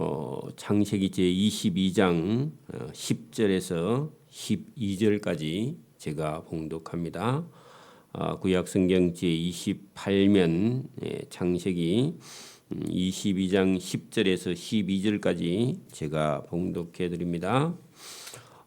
어, 창세기 제 22장 10절에서 12절까지 제가 봉독합니다. 아, 구약 성경 제 28면 예, 창세기 22장 10절에서 12절까지 제가 봉독해 드립니다.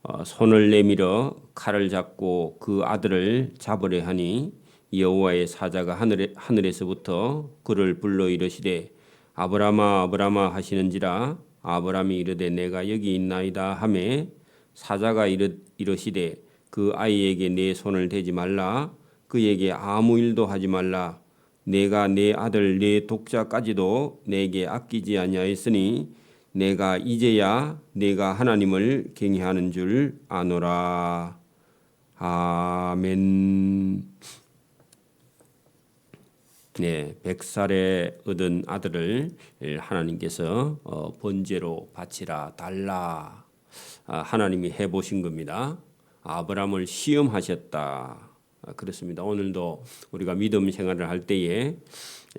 어, 손을 내밀어 칼을 잡고 그 아들을 잡으려 하니 여호와의 사자가 하늘에, 하늘에서부터 그를 불러 이르시되 아브라마 아브라마 하시는지라 아브람이 이르되 내가 여기 있나이다 하매 사자가 이르, 이르시되 그 아이에게 내 손을 대지 말라. 그에게 아무 일도 하지 말라. 내가 내 아들 내 독자까지도 내게 아끼지 아니하였으니 내가 이제야 내가 하나님을 경외하는 줄 아노라. 아멘. 네, 백살에 얻은 아들을 하나님께서 어, 번제로 바치라 달라 아, 하나님이 해 보신 겁니다. 아브라함을 시험하셨다. 아, 그렇습니다. 오늘도 우리가 믿음 생활을 할 때에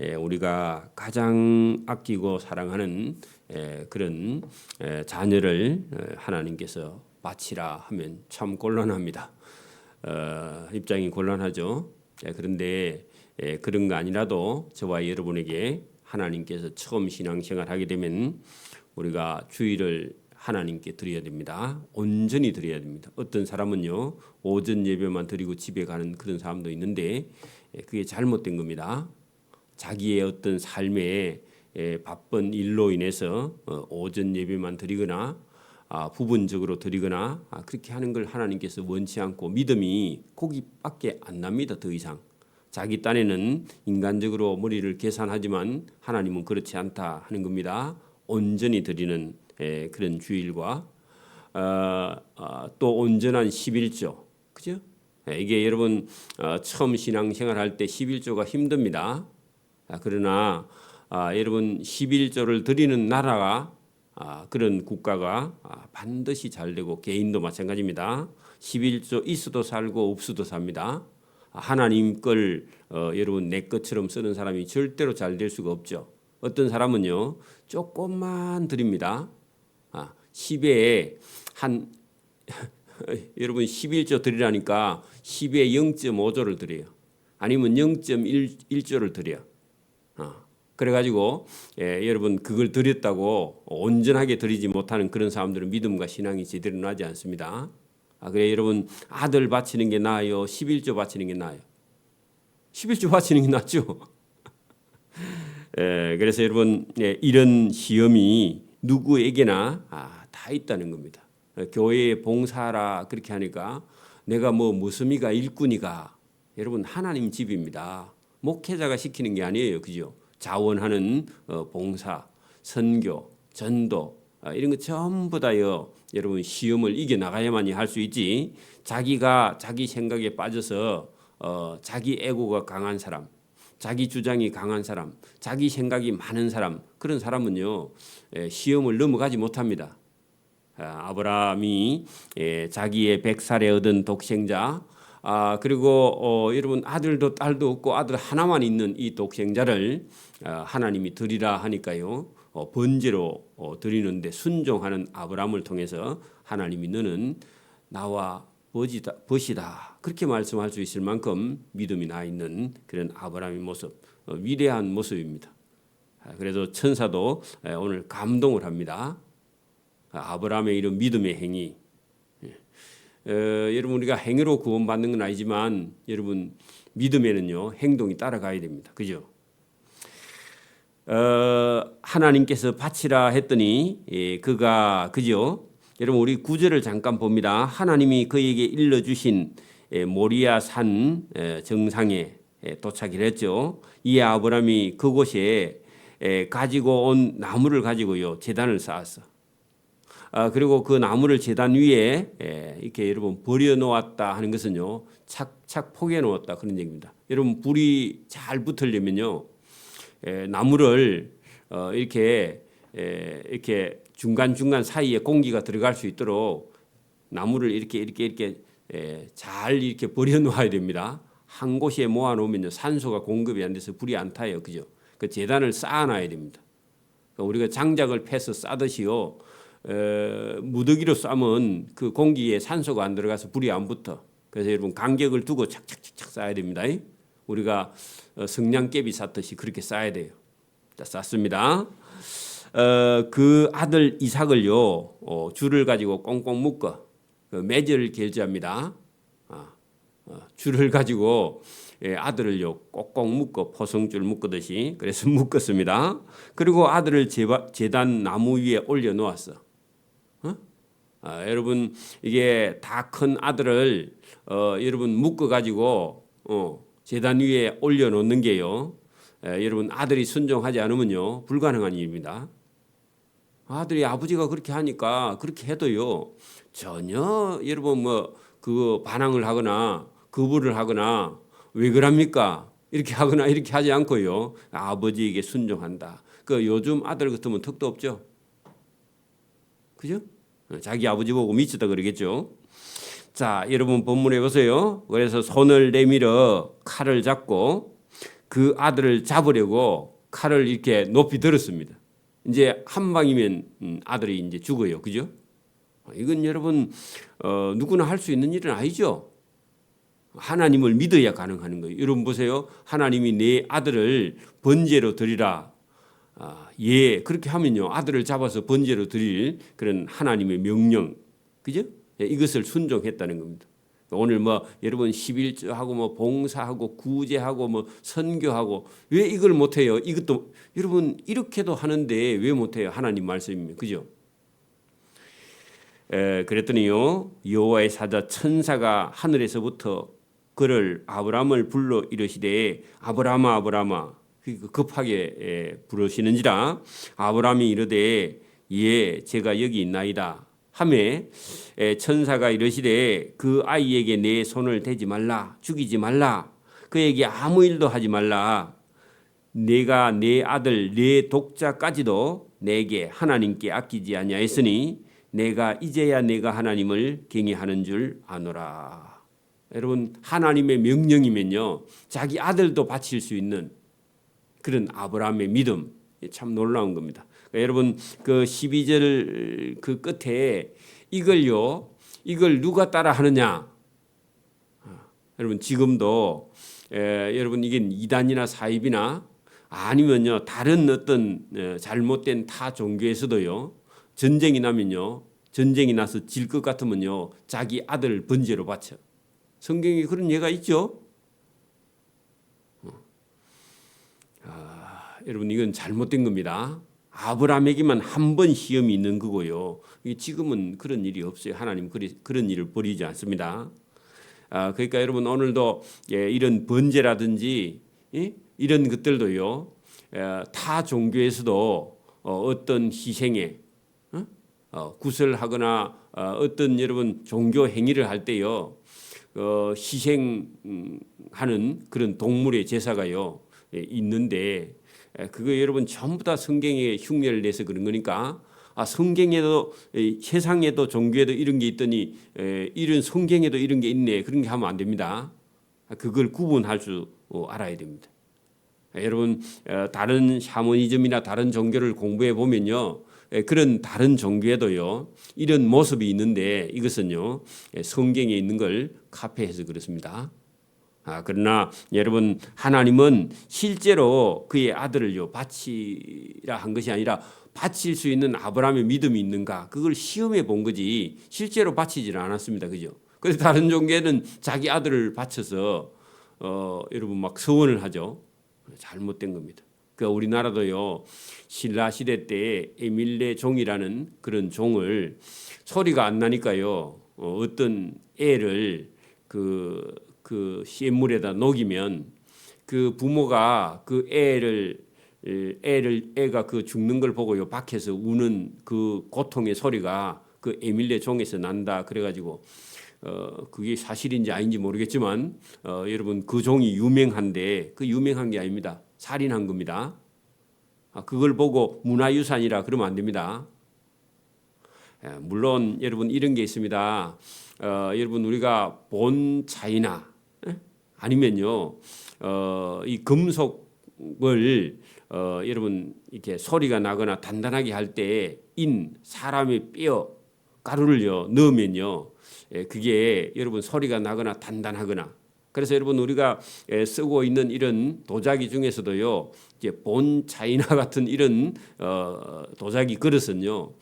예, 우리가 가장 아끼고 사랑하는 예, 그런 예, 자녀를 하나님께서 바치라 하면 참 곤란합니다. 어, 입장이 곤란하죠. 그런데 예, 그런 거 아니라도 저와 여러분에게 하나님께서 처음 신앙생활 하게 되면 우리가 주의를 하나님께 드려야 됩니다. 온전히 드려야 됩니다. 어떤 사람은요 오전 예배만 드리고 집에 가는 그런 사람도 있는데 예, 그게 잘못된 겁니다. 자기의 어떤 삶에 예, 바쁜 일로 인해서 어, 오전 예배만 드리거나 아, 부분적으로 드리거나 아, 그렇게 하는 걸 하나님께서 원치 않고 믿음이 거기밖에 안 납니다. 더 이상 자기 딴에는 인간적으로 머리를 계산하지만 하나님은 그렇지 않다 하는 겁니다. 온전히 드리는 에, 그런 주일과 어, 어, 또 온전한 11조 그죠? 에, 이게 여러분 어, 처음 신앙생활 할 때 11조가 힘듭니다. 아, 그러나 아, 여러분 11조를 드리는 나라가 아, 그런 국가가 아, 반드시 잘 되고 개인도 마찬가지입니다. 11조 있어도 살고 없어도 삽니다. 하나님 걸 어, 여러분 내 것처럼 쓰는 사람이 절대로 잘 될 수가 없죠. 어떤 사람은요 조금만 드립니다. 아, 10에 한 여러분 11조 드리라니까 10에 0.5조를 드려요. 아니면 0.1조를 드려요. 아, 그래가지고 예, 여러분 그걸 드렸다고 온전하게 드리지 못하는 그런 사람들은 믿음과 신앙이 제대로 나지 않습니다. 아, 그래 여러분 아들 바치는 게 나아요. 11조 바치는 게 나아요. 11조 바치는 게 낫죠. 예, 그래서 여러분 예, 이런 시험이 누구에게나 아, 다 있다는 겁니다. 교회에 봉사라 그렇게 하니까 내가 뭐 무슨이가 일꾼이가 여러분 하나님 집입니다. 목회자가 시키는 게 아니에요, 그죠? 자원하는 어, 봉사, 선교, 전도 아, 이런 거 전부 다요. 여러분 시험을 이겨 나가야만이 할 수 있지. 자기가 자기 생각에 빠져서 어, 자기 에고가 강한 사람, 자기 주장이 강한 사람, 자기 생각이 많은 사람 그런 사람은요 에, 시험을 넘어가지 못합니다. 아, 아브라함이 에, 자기의 백살에 얻은 독생자 아 그리고 어, 여러분 아들도 딸도 없고 아들 하나만 있는 이 독생자를 어, 하나님이 드리라 하니까요 어, 번제로 어, 드리는데 순종하는 아브라함을 통해서 하나님이 너는 나와 벗이다, 벗이다 그렇게 말씀할 수 있을 만큼 믿음이 나 있는 그런 아브라함의 모습 어, 위대한 모습입니다. 아, 그래서 천사도 오늘 감동을 합니다. 아, 아브라함의 이런 믿음의 행위. 예. 어, 여러분 우리가 행위로 구원받는 건 아니지만 여러분 믿음에는요 행동이 따라가야 됩니다. 그죠? 어, 하나님께서 바치라 했더니 예, 그가 그죠? 여러분 우리 구절을 잠깐 봅니다. 하나님이 그에게 일러 주신 예, 모리아 산 예, 정상에 예, 도착을 했죠. 이 아브라함이 그곳에 예, 가지고 온 나무를 가지고요 재단을 쌓았어. 아, 그리고 그 나무를 재단 위에 예, 이렇게 여러분 버려 놓았다 하는 것은요 착착 포개 놓았다 그런 얘기입니다. 여러분 불이 잘 붙으려면요 에, 나무를 어, 이렇게 에, 이렇게 중간 중간 사이에 공기가 들어갈 수 있도록 나무를 이렇게 이렇게 이렇게 에, 잘 이렇게 버려 놓아야 됩니다. 한 곳에 모아 놓으면 산소가 공급이 안 돼서 불이 안 타요, 그죠? 그 재단을 쌓아놔야 됩니다. 그러니까 우리가 장작을 패서 싸듯이요. 에, 무더기로 싸면 그 공기에 산소가 안 들어가서 불이 안 붙어. 그래서 여러분 간격을 두고 착착착착 쌓아야 됩니다. 우리가 어, 성냥개비 쌓듯이 그렇게 쌓아야 돼요. 자, 쌓습니다. 어, 그 아들 이삭을요 어, 줄을 가지고 꽁꽁 묶어 그 매절을 결제합니다. 아, 어, 줄을 가지고 예, 아들을요 꼭꼭 묶어 포성줄 묶듯이 그래서 묶었습니다. 그리고 아들을 제바, 제단 나무 위에 올려 놓았어. 어? 아, 여러분 이게 다 큰 아들을 어, 여러분 묶어 가지고 어, 제단 위에 올려 놓는 게요. 에, 여러분 아들이 순종하지 않으면요 불가능한 일입니다. 아들이 아버지가 그렇게 하니까 그렇게 해도요 전혀 여러분 뭐 그 반항을 하거나 거부를 하거나 왜 그럽니까 이렇게 하거나 이렇게 하지 않고요 아버지에게 순종한다. 그 요즘 아들 같으면 턱도 없죠. 그죠? 자기 아버지 보고 미쳤다 그러겠죠. 자, 여러분 본문에 보세요. 그래서 손을 내밀어 칼을 잡고 그 아들을 잡으려고 칼을 이렇게 높이 들었습니다. 이제 한 방이면 음, 아들이 이제 죽어요. 그죠? 이건 여러분 어, 누구나 할 수 있는 일은 아니죠. 하나님을 믿어야 가능한 거예요. 여러분 보세요. 하나님이 내 아들을 번제로 드리라. 아, 예, 그렇게 하면요. 아들을 잡아서 번제로 드릴 그런 하나님의 명령. 그죠? 예, 이것을 순종했다는 겁니다. 오늘 뭐 여러분 11조하고 뭐 봉사하고 구제하고 뭐 선교하고 왜 이걸 못 해요? 이것도 여러분 이렇게도 하는데 왜 못 해요? 하나님 말씀입니다. 그죠? 에, 그랬더니요. 여호와의 사자 천사가 하늘에서부터 그를 아브라함을 불러 이르시되 아브라함아 아브라함아 그 급하게 에, 부르시는지라 아브라함이 이르되 예 제가 여기 있나이다 함에 에, 천사가 이르시되 그 아이에게 내 손을 대지 말라 죽이지 말라 그에게 아무 일도 하지 말라 내가 내 아들 내 독자까지도 내게 하나님께 아끼지 아니하였으니 내가 이제야 내가 하나님을 경외하는 줄 아노라. 여러분 하나님의 명령이면요 자기 아들도 바칠 수 있는 그런 아브라함의 믿음 참 놀라운 겁니다. 그러니까 여러분 그 12절 그 끝에 이걸요 이걸 누가 따라 하느냐 아, 여러분 지금도 에, 여러분 이게 이단이나 사입이나 아니면요 다른 어떤 에, 잘못된 타 종교에서도요 전쟁이 나면요 전쟁이 나서 질 것 같으면요 자기 아들 번제로 바쳐 성경에 그런 예가 있죠. 어. 아, 여러분 이건 잘못된 겁니다. 아브라함에게만 한 번 시험이 있는 거고요. 지금은 그런 일이 없어요. 하나님 그런 일을 버리지 않습니다. 아, 그러니까 여러분 오늘도 예, 이런 번제라든지 예? 이런 것들도요. 예, 타 종교에서도 어, 어떤 희생에 어? 어, 구설하거나 어, 어떤 여러분 종교 행위를 할 때요. 어, 희생하는 그런 동물의 제사가요 예, 있는데 에, 그거 여러분 전부 다 성경에 흉내를 내서 그런 거니까 아 성경에도 에, 세상에도 종교에도 이런 게 있더니 에, 이런 성경에도 이런 게 있네 그런 게 하면 안 됩니다. 아, 그걸 구분할 줄 어, 알아야 됩니다. 아, 여러분 어, 다른 샤머니즘이나 다른 종교를 공부해 보면요. 예, 그런 다른 종교에도요 이런 모습이 있는데 이것은요 예, 성경에 있는 걸 카피해서 그렇습니다. 아, 그러나 여러분 하나님은 실제로 그의 아들을요 바치라 한 것이 아니라 바칠 수 있는 아브라함의 믿음이 있는가 그걸 시험해 본 거지 실제로 바치지는 않았습니다. 그죠? 그래서 다른 종교는 자기 아들을 바쳐서 어, 여러분 막 서원을 하죠. 잘못된 겁니다. 그 우리나라도요 신라 시대 때 에밀레 종이라는 그런 종을 소리가 안 나니까요 어, 어떤 애를 그, 그 씨물에다 녹이면 그 부모가 그 애를 애를 애가 그 죽는 걸 보고 요 밖에서 우는 그 고통의 소리가 그 에밀레 종에서 난다 그래가지고 어 그게 사실인지 아닌지 모르겠지만 어 여러분 그 종이 유명한데 그 유명한 게 아닙니다 살인한 겁니다. 아, 그걸 보고 문화유산이라 그러면 안 됩니다. 예, 물론 여러분 이런 게 있습니다. 어, 여러분 우리가 본 차이나 예? 아니면요 어, 이 금속을 어, 여러분 이렇게 소리가 나거나 단단하게 할 때 인 사람의 뼈 가루를요 넣으면요 예, 그게 여러분 소리가 나거나 단단하거나. 그래서 여러분 우리가 예, 쓰고 있는 이런 도자기 중에서도요 이제 본 차이나 같은 이런 어, 도자기 그릇은요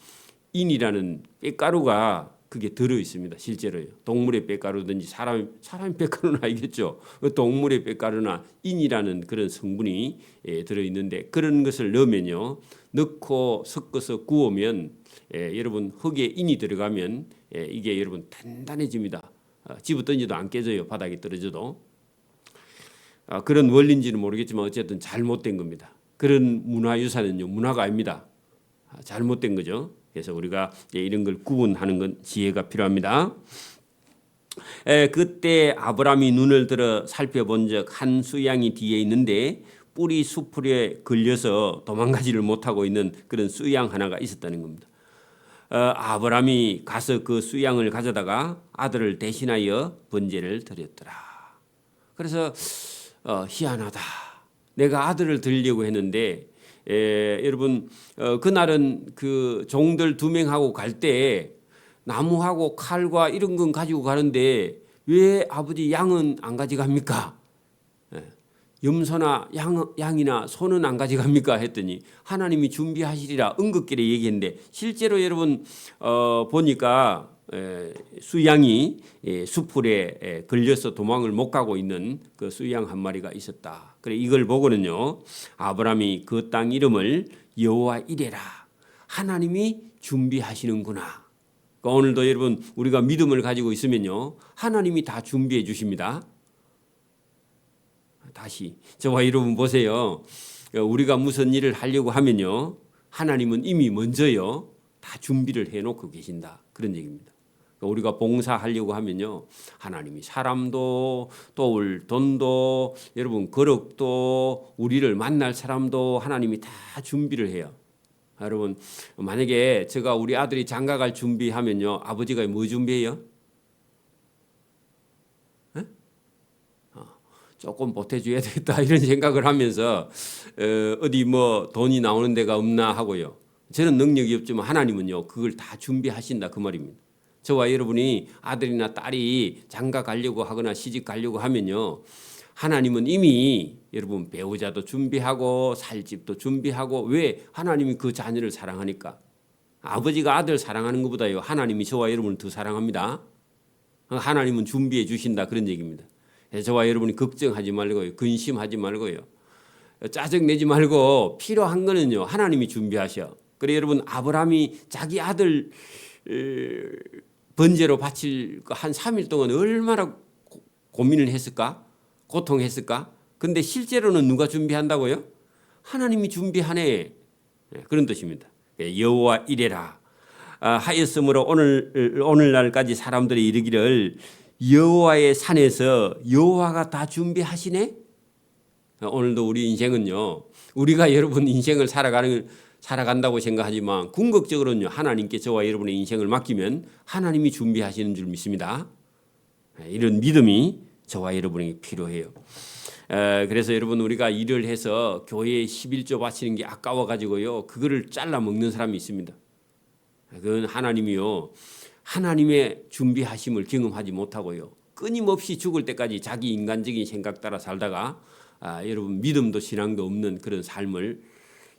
인이라는 뼈가루가 그게 들어 있습니다. 실제로요. 동물의 뼈가루든지 사람 사람의 뼈가루는 알겠죠. 그 동물의 뼈가루나 인이라는 그런 성분이 예, 들어 있는데 그런 것을 넣으면요. 넣고 섞어서 구우면 예, 여러분 흙에 인이 들어가면 예, 이게 여러분 단단해집니다. 아, 집어 던져도 안 깨져요. 바닥에 떨어져도. 아, 그런 원리인지는 모르겠지만 어쨌든 잘못된 겁니다. 그런 문화유산은요 문화가 아닙니다. 아, 잘못된 거죠. 그래서 우리가 이런 걸 구분하는 건 지혜가 필요합니다. 에, 그때 아브라함이 눈을 들어 살펴본 적 한 수양이 뒤에 있는데 뿌리 수풀에 걸려서 도망가지를 못하고 있는 그런 수양 하나가 있었다는 겁니다. 어, 아브라함이 가서 그 수양을 가져다가 아들을 대신하여 번제를 드렸더라. 그래서 어, 희한하다. 내가 아들을 드리려고 했는데 에, 여러분 어, 그날은 그 종들 두 명하고 갈 때 나무하고 칼과 이런 건 가지고 가는데 왜 아버지 양은 안 가져갑니까? 예, 염소나 양, 양이나 소는 안 가져갑니까? 했더니 하나님이 준비하시리라 은극길에 얘기했는데 실제로 여러분 어, 보니까 에, 수양이 예, 수풀에 에, 걸려서 도망을 못 가고 있는 그 수양 한 마리가 있었다. 그래 이걸 보고는요 아브라함이 그 땅 이름을 여호와 이레라 하나님이 준비하시는구나. 그러니까 오늘도 여러분 우리가 믿음을 가지고 있으면요 하나님이 다 준비해 주십니다. 다시 저와 여러분 보세요. 우리가 무슨 일을 하려고 하면요 하나님은 이미 먼저요 다 준비를 해놓고 계신다 그런 얘기입니다. 그러니까 우리가 봉사하려고 하면요 하나님이 사람도 또 돈도 여러분 거룩도 우리를 만날 사람도 하나님이 다 준비를 해요. 여러분 만약에 제가 우리 아들이 장가 갈 준비하면요 아버지가 뭐 준비해요? 에? 어, 조금 보태줘야 되겠다 이런 생각을 하면서 어, 어디 뭐 돈이 나오는 데가 없나 하고요. 저는 능력이 없지만 하나님은요 그걸 다 준비하신다 그 말입니다. 저와 여러분이 아들이나 딸이 장가 가려고 하거나 시집 가려고 하면요. 하나님은 이미 여러분 배우자도 준비하고 살 집도 준비하고 왜 하나님이 그 자녀를 사랑하니까 아버지가 아들 사랑하는 것보다요 하나님이 저와 여러분을 더 사랑합니다. 하나님은 준비해 주신다 그런 얘기입니다. 저와 여러분이 걱정하지 말고요 근심하지 말고요 짜증 내지 말고 필요한 거는요 하나님이 준비하셔. 그래 여러분 아브라함이 자기 아들 번제로 바칠 그한 3일 동안 얼마나 고민을 했을까? 고통했을까? 근데 실제로는 누가 준비한다고요? 하나님이 준비하네. 그런 뜻입니다. 예, 여호와 이래라. 아, 하였으므로 오늘 오늘날까지 사람들이 이르기를 여호와의 산에서 여호와가 다 준비하시네. 오늘도 우리 인생은요. 우리가 여러분 인생을 살아가는 살아간다고 생각하지만 궁극적으로는요 하나님께 저와 여러분의 인생을 맡기면 하나님이 준비하시는 줄 믿습니다. 이런 믿음이 저와 여러분에게 필요해요. 그래서 여러분 우리가 일을 해서 교회에 11조 바치는 게 아까워 가지고요 그거를 잘라 먹는 사람이 있습니다. 그건 하나님이요 하나님의 준비하심을 경험하지 못하고요 끊임없이 죽을 때까지 자기 인간적인 생각 따라 살다가 아, 여러분 믿음도 신앙도 없는 그런 삶을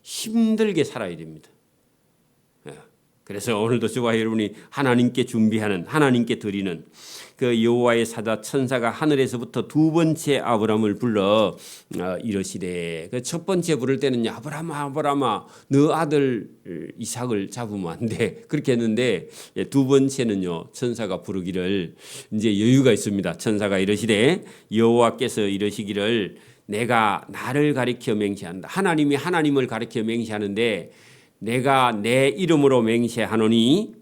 힘들게 살아야 됩니다. 예. 그래서 오늘도 저와 여러분이 하나님께 준비하는 하나님께 드리는 그 여호와의 사자 천사가 하늘에서부터 두 번째 아브라함을 불러 어, 이러시되 그 첫 번째 부를 때는 아브라함아 아브라함아 너 아들 이삭을 잡으면 안 돼. 그렇게 했는데 예, 두 번째는요. 천사가 부르기를 이제 여유가 있습니다. 천사가 이러시되 여호와께서 이러시기를 내가 나를 가리켜 맹세한다. 하나님이 하나님을 가리켜 맹세하는데 내가 내 이름으로 맹세하노니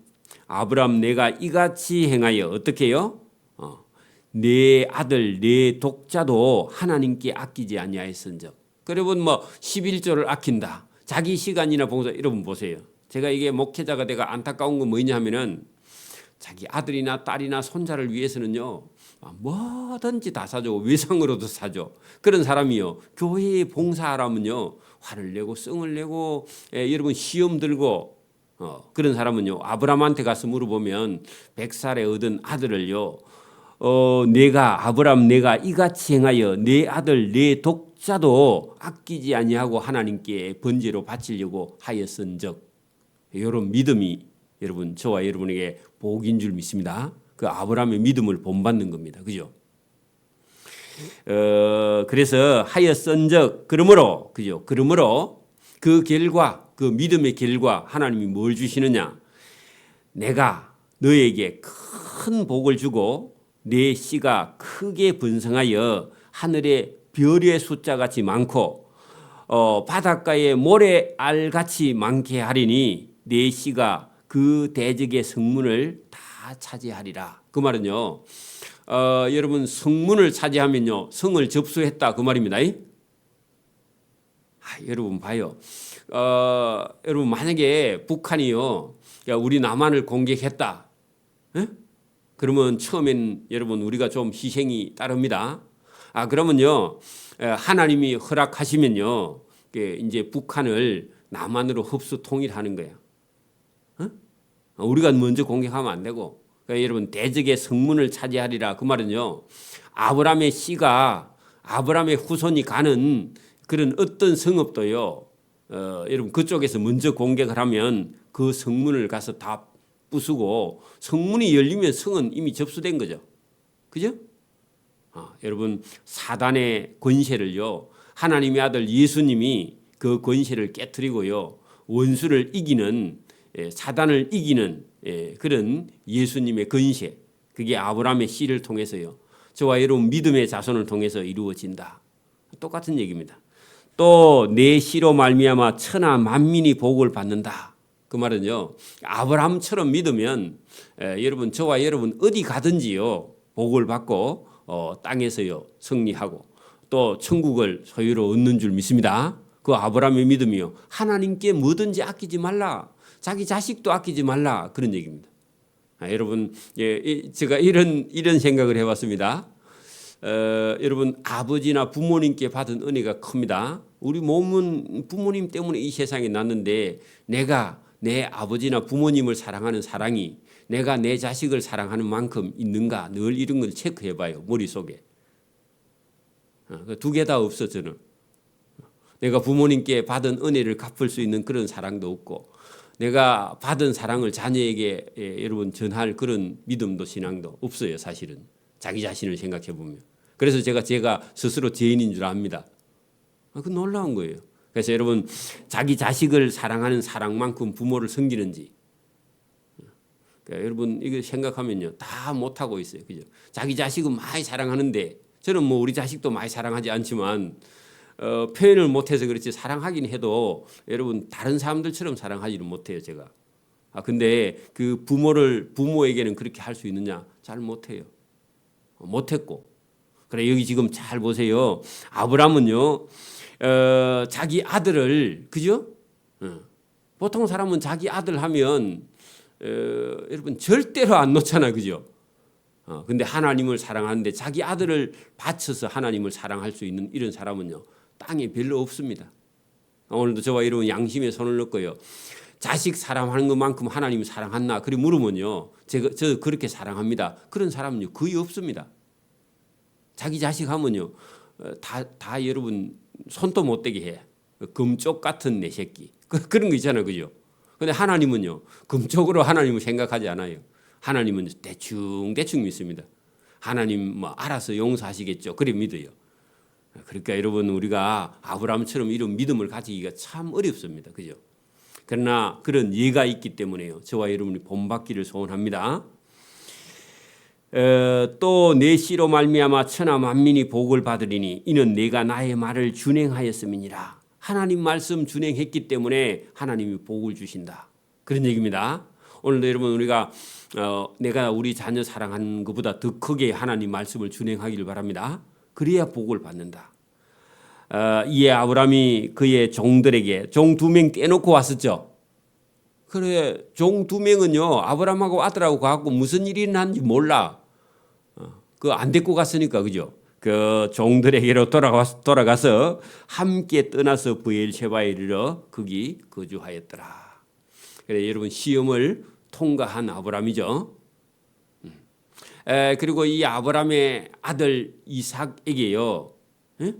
아브람 내가 이같이 행하여 어떻게요? 어, 내 아들 내 독자도 하나님께 아끼지 아니하였은즉. 여러분 뭐 11조를 아낀다. 자기 시간이나 봉사 여러분 보세요. 제가 이게 목회자가 내가 안타까운 건 뭐냐면은 자기 아들이나 딸이나 손자를 위해서는요 아, 뭐든지 다 사줘. 외상으로도 사줘. 그런 사람이요. 교회에 봉사하라면요 화를 내고 성을 내고 예, 여러분 시험 들고 어, 그런 사람은요 아브라함한테 가서 물어보면 백살에 얻은 아들을요 어, 내가 아브라함 내가 이같이 행하여 내 아들 내 독자도 아끼지 아니하고 하나님께 번제로 바치려고 하였은즉 이런 믿음이 여러분 저와 여러분에게 복인 줄 믿습니다. 그 아브라함의 믿음을 본받는 겁니다. 그죠? 어, 그래서 하였은즉 그러므로 그죠? 그러므로 그 결과 그 믿음의 결과 하나님이 뭘 주시느냐? 내가 너에게 큰 복을 주고 내 씨가 크게 번성하여 하늘의 별의 숫자 같이 많고 어, 바닷가의 모래알 같이 많게 하리니 내 씨가 그 대적의 성문을 다 차지하리라. 그 말은요. 어, 여러분 성문을 차지하면요 성을 접수했다 그 말입니다. 이? 아, 여러분 봐요. 어, 여러분 만약에 북한이요 야, 우리 남한을 공격했다. 에? 그러면 처음엔 여러분 우리가 좀 희생이 따릅니다. 아 그러면요 에, 하나님이 허락하시면요 이게 이제 북한을 남한으로 흡수 통일하는 거야. 어? 우리가 먼저 공격하면 안 되고 그러니까 여러분 대적의 성문을 차지하리라 그 말은요 아브라함의 씨가 아브라함의 후손이 가는 그런 어떤 성읍도요 어, 여러분 그쪽에서 먼저 공격을 하면 그 성문을 가서 다 부수고 성문이 열리면 성은 이미 접수된 거죠. 그죠? 아, 여러분 사단의 권세를요 하나님의 아들 예수님이 그 권세를 깨뜨리고요 원수를 이기는 예, 사단을 이기는 예, 그런 예수님의 권세 그게 아브라함의 씨를 통해서요 저와 여러분 믿음의 자손을 통해서 이루어진다 똑같은 얘기입니다. 또 내 씨로 말미암아 천하 만민이 복을 받는다. 그 말은요 아브라함처럼 믿으면 에, 여러분 저와 여러분 어디 가든지요 복을 받고 어, 땅에서요 승리하고 또 천국을 소유로 얻는 줄 믿습니다. 그 아브라함의 믿음이요 하나님께 뭐든지 아끼지 말라 자기 자식도 아끼지 말라 그런 얘기입니다. 아, 여러분 예, 이- 제가 이런 이런 생각을 해봤습니다. 어, 여러분 아버지나 부모님께 받은 은혜가 큽니다. 우리 몸은 부모님 때문에 이 세상에 났는데 내가 내 아버지나 부모님을 사랑하는 사랑이 내가 내 자식을 사랑하는 만큼 있는가 늘 이런 걸 체크해봐요 머릿속에 어, 두개 다 없어 저는 내가 부모님께 받은 은혜를 갚을 수 있는 그런 사랑도 없고 내가 받은 사랑을 자녀에게 예, 여러분 전할 그런 믿음도 신앙도 없어요 사실은 자기 자신을 생각해 보면 그래서 제가 제가 스스로 죄인인 줄 압니다. 아, 그 놀라운 거예요. 그래서 여러분 자기 자식을 사랑하는 사랑만큼 부모를 섬기는지 그러니까 여러분 이거 생각하면요 다 못하고 있어요. 그죠? 자기 자식은 많이 사랑하는데 저는 뭐 우리 자식도 많이 사랑하지 않지만 어, 표현을 못해서 그렇지 사랑하긴 해도 여러분 다른 사람들처럼 사랑하지는 못해요 제가. 아 근데 그 부모를 부모에게는 그렇게 할 수 있느냐 잘 못해요. 어, 못했고 그래 여기 지금 잘 보세요. 아브라함은요 어, 자기 아들을 그죠? 어. 보통 사람은 자기 아들 하면 어, 여러분 절대로 안 놓잖아 그죠? 어, 근데 하나님을 사랑하는데 자기 아들을 바쳐서 하나님을 사랑할 수 있는 이런 사람은요 땅에 별로 없습니다. 오늘도 저와 이런 양심에 손을 넣고요. 자식 사랑하는 것만큼 하나님 사랑하나? 그리 물으면요. 제가 저 그렇게 사랑합니다. 그런 사람은요 거의 없습니다. 자기 자식 하면요 어, 다, 다 여러분 손도 못 대게 해. 금쪽 같은 내 새끼. 그, 그런 거 있잖아요. 그죠? 근데 하나님은요. 금쪽으로 하나님을 생각하지 않아요. 하나님은 대충 대충 믿습니다. 하나님 뭐 알아서 용서하시겠죠. 그래 믿어요. 그러니까 여러분 우리가 아브라함처럼 이런 믿음을 가지기가 참 어렵습니다. 그죠? 그러나 그런 예가 있기 때문에요. 저와 여러분이 본받기를 소원합니다. 어, 또내 씨로 말미암아 천하 만민이 복을 받으리니 이는 내가 나의 말을 준행하였음이니라. 하나님 말씀 준행했기 때문에 하나님이 복을 주신다. 그런 얘기입니다. 오늘도 여러분 우리가 어, 내가 우리 자녀 사랑하는 것보다 더 크게 하나님 말씀을 준행하기를 바랍니다. 그래야 복을 받는다. 어, 이에 아브라함이 그의 종들에게 종 두 명 떼놓고 왔었죠. 그래 종 두 명은요 아브라함하고 아들하고 가고 무슨 일이 났는지 몰라. 어, 그안 데리고 갔으니까 그죠. 그 종들에게로 돌아가서, 돌아가서 함께 떠나서 부엘셰바에 이르러 거기 거주하였더라. 그래 여러분 시험을 통과한 아브라함이죠. 그리고 이 아브라함의 아들 이삭에게요. 에?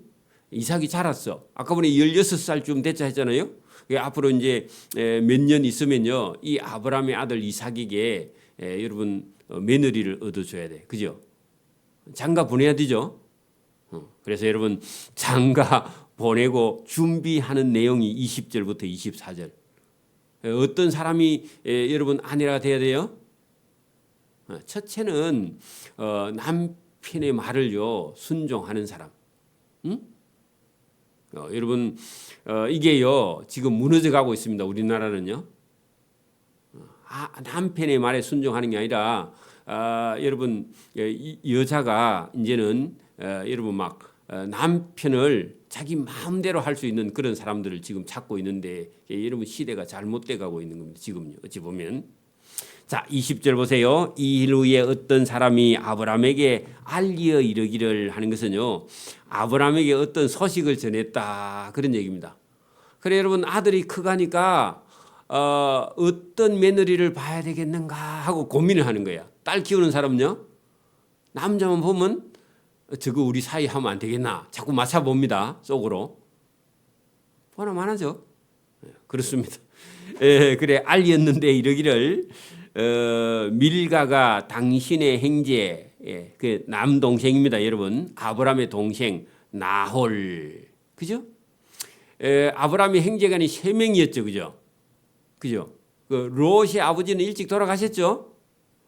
이삭이 자랐어. 아까 보니 16살쯤 됐자 했잖아요. 그 앞으로 이제 몇 년 있으면요. 이 아브라함의 아들 이삭에게 에, 여러분 어, 며느리를 얻어줘야 돼. 그죠? 장가 보내야 되죠. 어, 그래서 여러분 장가 보내고 준비하는 내용이 20절부터 24절. 어떤 사람이 에, 여러분 아내가 돼야 돼요? 어, 첫째는 어, 남편의 말을요 순종하는 사람. 응? 어, 여러분 어, 이게요 지금 무너져 가고 있습니다. 우리나라는요. 아, 남편의 말에 순종하는 게 아니라 아, 여러분 이, 여자가 이제는 어, 여러분 막 어, 남편을 자기 마음대로 할 수 있는 그런 사람들을 지금 찾고 있는데 예, 여러분 시대가 잘못돼 가고 있는 겁니다. 지금요. 어찌 보면 자, 20절 보세요. 이 일 후에 어떤 사람이 아브라함에게 알리어 이르기를 하는 것은요. 아브라함에게 어떤 소식을 전했다. 그런 얘기입니다. 그래 여러분 아들이 크가니까 어, 어떤 며느리를 봐야 되겠는가 하고 고민을 하는 거야. 딸 키우는 사람은요. 남자만 보면 저거 우리 사이 하면 안 되겠나. 자꾸 맞춰 봅니다. 속으로. 보나마나죠. 예, 그렇습니다. 예, 그래 알렸는데 이러기를 어, 밀가가 당신의 행제 예, 그 남동생입니다, 여러분. 아브라함의 동생 나홀. 그죠? 에, 아브라함의 행제간이 세 명이었죠, 그죠? 그죠? 그 롯의 아버지는 일찍 돌아가셨죠?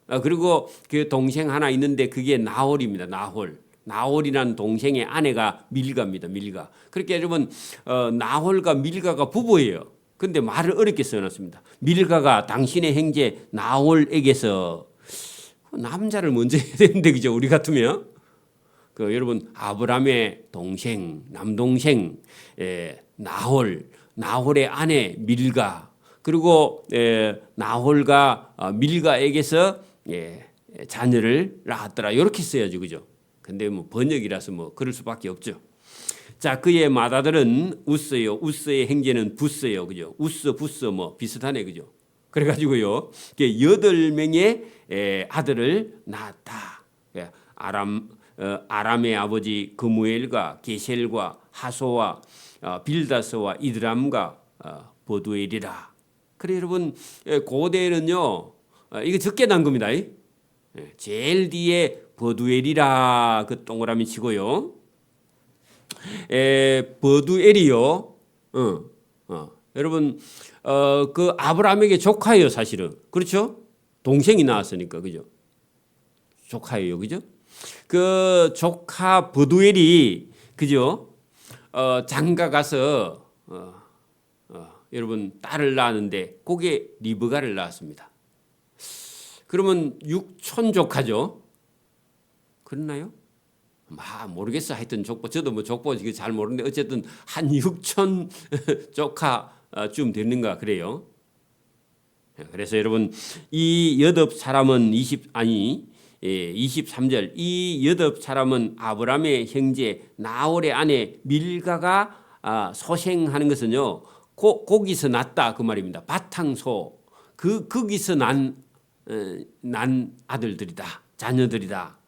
아, 그리고 그 동생 하나 있는데 그게 나홀입니다. 나홀. 나홀이라는 동생의 아내가 밀가입니다. 밀가. 그렇게 여러분 어, 나홀과 밀가가 부부예요. 근데 말을 어렵게 써놨습니다. 밀가가 당신의 형제 나홀에게서 남자를 먼저 해야 되는데 그죠? 우리 같으면 그 여러분 아브라함의 동생 남동생 에, 나홀 나홀의 아내 밀가 그리고 에, 나홀과 어, 밀가에게서 예, 자녀를 낳았더라 이렇게 써야죠 그죠? 근데 뭐 번역이라서 뭐 그럴 수밖에 없죠. 자 그의 맏아들은 우스요 우스의 행제는 부스요 그죠? 우스 부스 뭐 비슷하네 그죠? 그래가지고요 여덟 명의 에, 아들을 낳았다. 예, 아람 어, 아람의 아버지 그무엘과 게셀과 하소와 어, 빌다스와 이드람과 어, 보두엘이라. 그래 여러분 예, 고대에는요 어, 이거 적게 난 겁니다. 예, 제일 뒤에 버두엘이라 그 동그라미 치고요. 에, 버두엘이요. 어, 어. 여러분 어, 그 아브라함에게 조카예요 사실은 그렇죠? 동생이 나왔으니까 그죠? 조카예요 그죠? 그 조카 버두엘이 그죠? 어, 장가 가서 어, 어, 여러분 딸을 낳았는데 그게 리브가를 낳았습니다. 그러면 육촌 조카죠? 그렇나요? 마 모르겠어. 하여튼 족보 저도 뭐 족보 잘 모르는데 어쨌든 한 육촌 조카쯤 되는가 그래요. 그래서 여러분 이 여덟 사람은 20 아니 예, 23절. 이 여덟 사람은 아브라함의 형제 나홀의 아내 밀가가 아, 소생하는 것은요 고, 거기서 났다 그 말입니다. 바탕소. 그 거기서 난, 어, 난 아들들이다. 자녀들이다. 어,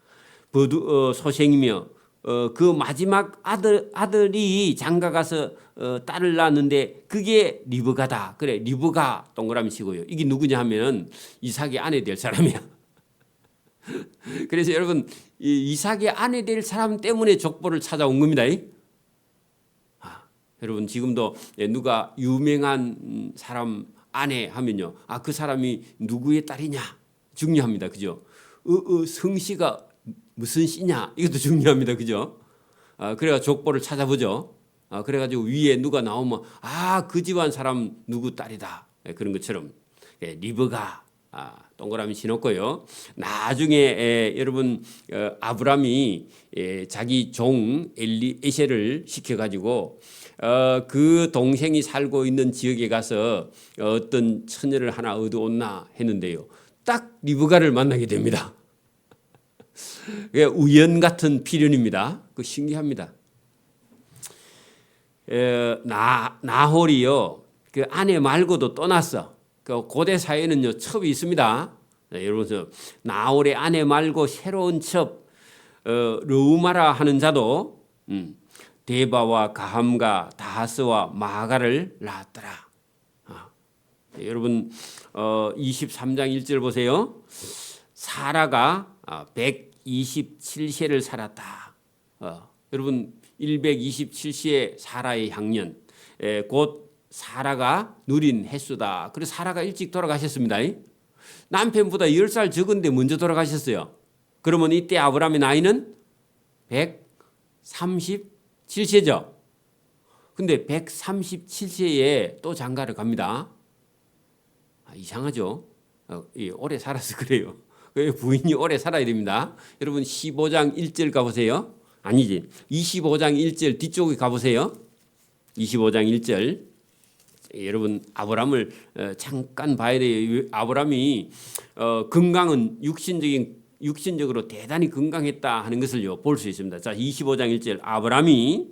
소생이며 어, 그 마지막 아들 아들이 장가 가서 어, 딸을 낳았는데 그게 리브가다 그래 리브가 동그라미 치고요 이게 누구냐 하면 이삭의 아내 될 사람이야. 그래서 여러분 이 이삭의 아내 될 사람 때문에 족보를 찾아온 겁니다. 아, 여러분 지금도 누가 유명한 사람 아내 하면요, 아 그 사람이 누구의 딸이냐 중요합니다, 그죠? 어, 어, 성씨가 무슨 씨냐 이것도 중요합니다, 그죠? 아, 그래가 족보를 찾아보죠. 아, 그래가지고 위에 누가 나오면 아 그 집안 사람 누구 딸이다 예, 그런 것처럼 예, 리브가 아, 동그라미 신었고요. 나중에 에, 여러분 어, 아브람이 에, 자기 종 엘리 에셀을 시켜가지고 어, 그 동생이 살고 있는 지역에 가서 어떤 처녀를 하나 얻어온나 했는데요. 딱 리브가를 만나게 됩니다. 그게 우연 같은 필연입니다. 그 신기합니다. 에, 나 나홀이요. 그 아내 말고도 떠났어. 그 고대 사회는요 첩이 있습니다. 네, 여러분 저 나홀의 아내 말고 새로운 첩 어, 르우마라 하는 자도 음, 데바와 가함과 다하스와 마가를 낳았더라. 아, 네, 여러분 어, 23장 1절 보세요. 사라가 아, 127세를 살았다. 어, 여러분 127세의 사라의 향년 에, 곧 사라가 누린 횟수다. 그래서 사라가 일찍 돌아가셨습니다. 남편보다 10살 적은데 먼저 돌아가셨어요. 그러면 이때 아브라함의 나이는 137세죠. 근데 137세에 또 장가를 갑니다. 아, 이상하죠? 어, 예, 오래 살아서 그래요. 그 부인이 오래 살아야 됩니다. 여러분 15장 1절 가보세요. 아니지. 25장 1절 뒤쪽에 가보세요. 25장 1절. 여러분 아브람을 어, 잠깐 봐야 돼요. 아브람이 어, 건강은 육신적인 육신적으로 대단히 건강했다 하는 것을요 볼 수 있습니다. 자, 25장 1절 아브람이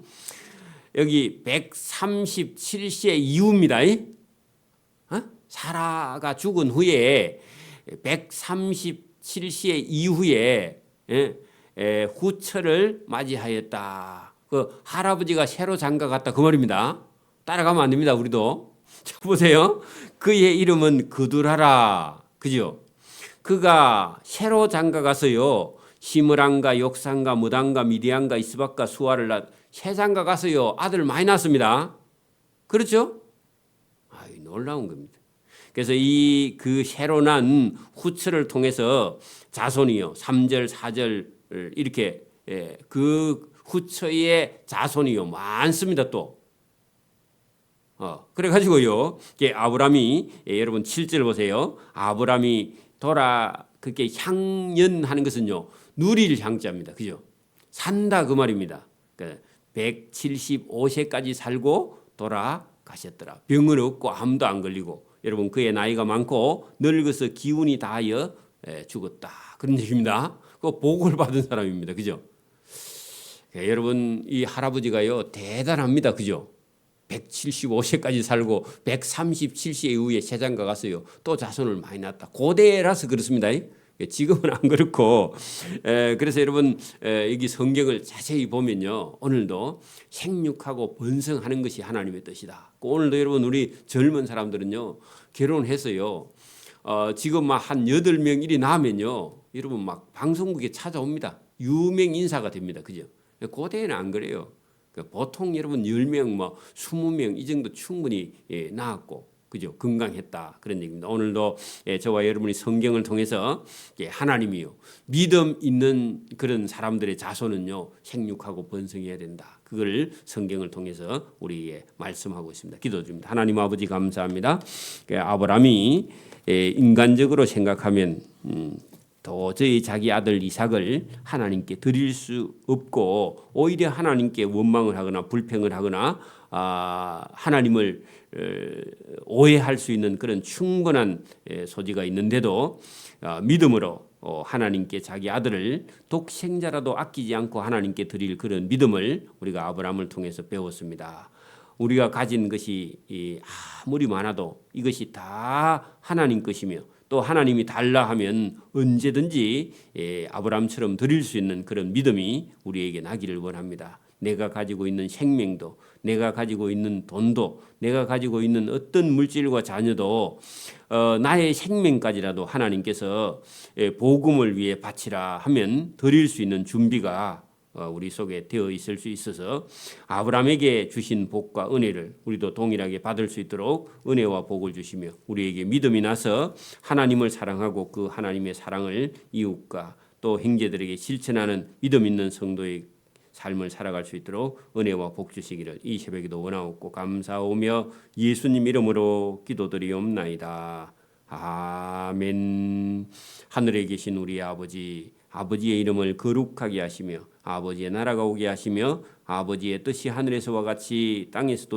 여기 137세 이후입니다. 어? 사라가 죽은 후에 137 세 이후에 예, 에, 후처를 맞이하였다. 그 할아버지가 새로 장가 갔다 그 말입니다. 따라가면 안 됩니다. 우리도 자, 보세요. 그의 이름은 그두라라. 그죠? 그가 새로 장가 가서요. 시므랑과 욕상과 무당과 미디안과 이스박과 수아를 낳, 새 장가 가서요. 아들 많이 낳습니다. 그렇죠? 아, 놀라운 겁니다. 그래서 이 그 새로 난 후처를 통해서 자손이요. 3절, 4절 이렇게 예, 그 후처의 자손이요. 많습니다. 또. 어, 그래가지고요. 아브람이 예, 여러분 7절 보세요. 아브람이 돌아 그렇게 향연하는 것은요. 누릴 향자입니다. 그죠? 산다 그 말입니다. 그 175세까지 살고 돌아가셨더라. 병은 없고 암도 안 걸리고 여러분 그의 나이가 많고 늙어서 기운이 다하여 예, 죽었다. 그런 얘기입니다. 그 복을 받은 사람입니다. 그죠? 예, 여러분 이 할아버지가요 대단합니다. 그죠? 175세까지 살고 137세 이후에 세장가 갔어요. 또 자손을 많이 낳았다. 고대라서 그렇습니다. 지금은 안 그렇고 에, 그래서 여러분 에, 여기 성경을 자세히 보면요 오늘도 생육하고 번성하는 것이 하나님의 뜻이다. 오늘도 여러분 우리 젊은 사람들은요 결혼해서요 어, 지금 막 한 여덟 명 일이 나면요 여러분 막 방송국에 찾아옵니다. 유명 인사가 됩니다. 그죠? 고대에는 안 그래요. 그 보통 여러분 10명 뭐 20명 이 정도 충분히 예, 나왔고 그죠 건강했다 그런 얘기입니다. 오늘도 예, 저와 여러분이 성경을 통해서 예, 하나님이요 믿음 있는 그런 사람들의 자손은요 생육하고 번성해야 된다. 그걸 성경을 통해서 우리에게 말씀하고 있습니다. 기도 드립니다. 하나님 아버지 감사합니다. 그 아브라함이 예, 인간적으로 생각하면 음, 도저히 자기 아들 이삭을 하나님께 드릴 수 없고 오히려 하나님께 원망을 하거나 불평을 하거나 아, 하나님을 오해할 수 있는 그런 충분한 소지가 있는데도 아, 믿음으로 어, 하나님께 자기 아들을 독생자라도 아끼지 않고 하나님께 드릴 그런 믿음을 우리가 아브라함을 통해서 배웠습니다. 우리가 가진 것이 아무리 많아도 이것이 다 하나님 것이며 또 하나님이 달라 하면 언제든지 예, 아브라함처럼 드릴 수 있는 그런 믿음이 우리에게 나기를 원합니다. 내가 가지고 있는 생명도, 내가 가지고 있는 돈도, 내가 가지고 있는 어떤 물질과 자녀도 어, 나의 생명까지라도 하나님께서 예, 복음을 위해 바치라 하면 드릴 수 있는 준비가 어, 우리 속에 되어 있을 수 있어서 아브라함에게 주신 복과 은혜를 우리도 동일하게 받을 수 있도록 은혜와 복을 주시며 우리에게 믿음이 나서 하나님을 사랑하고 그 하나님의 사랑을 이웃과 또 형제들에게 실천하는 믿음 있는 성도의 삶을 살아갈 수 있도록 은혜와 복 주시기를 이 새벽에도 원하옵고 감사오며 예수님 이름으로 기도드리옵나이다. 아멘. 하늘에 계신 우리 아버지 아버지의 이름을 거룩하게 하시며 아버지의 나라가 오게 하시며 아버지의 뜻이 하늘에서와 같이 땅에서도